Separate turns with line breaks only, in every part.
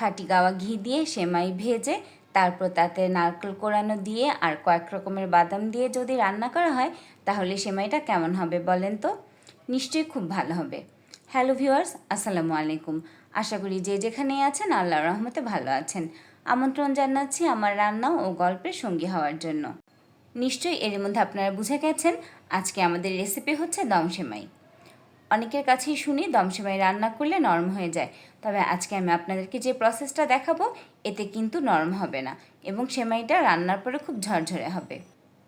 খাঁটি গাওয়া ঘি দিয়ে সেমাই ভেজে, তারপর তাতে নারকেল কোরানো দিয়ে আর কয়েক রকমের বাদাম দিয়ে যদি রান্না করা হয়, তাহলে সেমাইটা কেমন হবে বলেন তো? নিশ্চয়ই খুব ভালো হবে। হ্যালো ভিউয়ার্স, আসসালামু আলাইকুম। আশা করি যে যেখানে আছেন, আল্লাহর রহমতে ভালো আছেন। আমন্ত্রণ জানাচ্ছি আমার রান্না ও গল্পের সঙ্গী হওয়ার জন্য। নিশ্চয়ই এর মধ্যে আপনারা বুঝে গেছেন, আজকে আমাদের রেসিপি হচ্ছে দম সেমাই। অনেকের কাছেই শুনি, দম সেমাই রান্না করলে নরম হয়ে যায়। তবে আজকে আমি আপনাদেরকে যে প্রসেসটা দেখাবো, এতে কিন্তু নরম হবে না এবং সেমাইটা রান্নার পরে খুব ঝরঝরে হবে।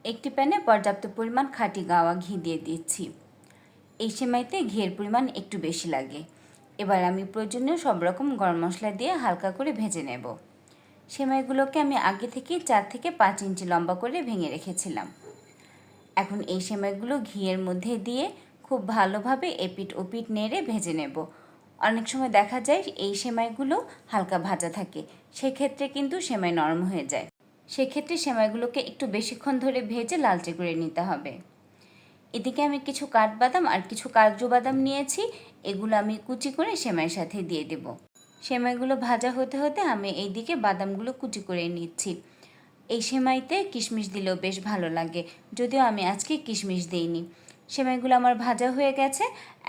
একটি প্যানে পর্যাপ্ত পরিমাণ খাঁটি গাওয়া ঘি দিয়ে দিচ্ছি। এই সেমাইতে ঘিয়ের পরিমাণ একটু বেশি লাগে। এবার আমি প্রয়োজনীয় সব রকম গরম মশলা দিয়ে হালকা করে ভেজে নেব। সেমাইগুলোকে আমি আগে থেকেই চার থেকে পাঁচ ইঞ্চি লম্বা করে ভেঙে রেখেছিলাম। এখন এই সেমাইগুলো ঘিয়ের মধ্যে দিয়ে খুব ভালোভাবে এপিট ওপিট নেড়ে ভেজে নেব। অনেক সময় দেখা যায় এই সেমাইগুলো হালকা ভাজা থাকে, সেক্ষেত্রে কিন্তু সেমাই নরম হয়ে যায়। সেক্ষেত্রে সেমাইগুলোকে একটু বেশিক্ষণ ধরে ভেজে লালচে করে নিতে হবে। এদিকে আমি কিছু কাঠবাদাম আর কিছু কাজু বাদাম নিয়েছি, এগুলো আমি কুচি করে সেমাইয়ের সাথে দিয়ে দেব। সেমাইগুলো ভাজা হতে হতে আমি এইদিকে বাদামগুলো কুচি করে নিচ্ছি। এই সেমাইতে কিশমিশ দিলেও বেশ ভালো লাগে, যদিও আমি আজকে কিশমিশ দিইনি। সেমাইগুলো আমার ভাজা হয়ে গেছে।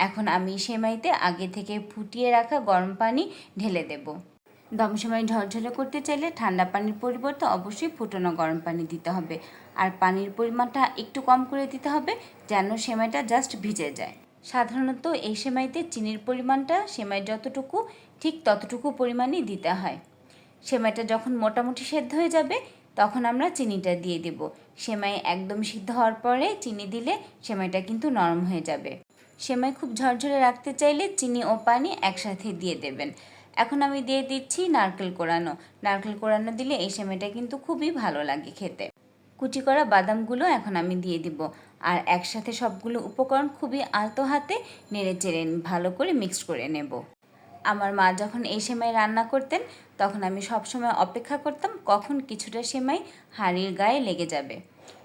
এখন আমি সেমাইতে আগে থেকে ফুটিয়ে রাখা গরম পানি ঢেলে দেব। দম সেমাই ঝরঝরে করতে চাইলে ঠান্ডা পানির পরিবর্তে অবশ্যই ফুটানো গরম পানি দিতে হবে। আর পানির পরিমাণটা একটু কম করে দিতে হবে যেন সেমাইটা জাস্ট ভিজে যায়। সাধারণত এই সেমাইতে চিনির পরিমাণটা সেমাই যতটুকু, ঠিক ততটুকু পরিমাণই দিতে হয়। সেমাইটা যখন মোটামুটি সেদ্ধ হয়ে যাবে তখন আমরা চিনিটা দিয়ে দেব। সেমাই একদম সিদ্ধ হওয়ার পরে চিনি দিলে সেমাইটা কিন্তু নরম হয়ে যাবে। সেমাই খুব ঝরঝরে রাখতে চাইলে চিনি ও পানি একসাথে দিয়ে দেবেন। এখন আমি দিয়ে দিচ্ছি নারকেল কোরানো। নারকেল কোরানো দিলে এই সেমাইটা কিন্তু খুবই ভালো লাগে খেতে। কুচি করা বাদামগুলো এখন আমি দিয়ে দিব। আর একসাথে সবগুলো উপকরণ খুবই আলতো হাতে নেড়ে চেড়ে ভালো করে মিক্সড করে নেব। আমার মা যখন এই সেমাই রান্না করতেন, তখন আমি সবসময় অপেক্ষা করতাম কখন কিছুটা সেমাই হাঁড়ির গায়ে লেগে যাবে।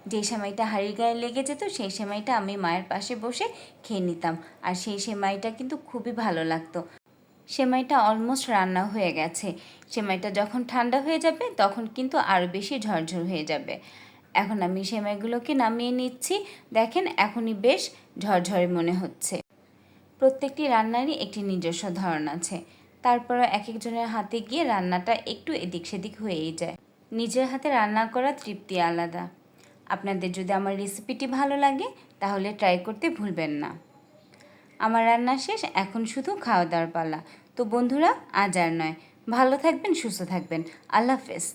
যে সেমাইটা হাঁড়ির গায়ে লেগে যেত, সেই সেমাইটা আমি মায়ের পাশে বসে খেয়ে নিতাম। আর সেই সেমাইটা কিন্তু খুবই ভালো লাগতো। সেমাইটা অলমোস্ট রান্না হয়ে গেছে। সেমাইটা যখন ঠান্ডা হয়ে যাবে, তখন কিন্তু আরও বেশি ঝরঝর হয়ে যাবে। এখন আমি সেমাইগুলোকে নামিয়ে নিচ্ছি। দেখেন এখনই বেশ ঝরঝরে মনে হচ্ছে। প্রত্যেকটি রান্নারই একটি নিজস্ব ধরন আছে। তারপরও এক একজনের হাতে গিয়ে রান্নাটা একটু এদিক সেদিক হয়েই যায়। নিজের হাতে রান্না করা তৃপ্তি আলাদা। আপনাদের যদি আমার রেসিপিটি ভালো লাগে, তাহলে ট্রাই করতে ভুলবেন না। আমার রান্না শেষ, এখন শুধু খাওয়া দাওয়ার পালা। তো বন্ধুরা, আজ আর নয়। ভালো থাকবেন, সুস্থ থাকবেন। আল্লাহ হাফেজ।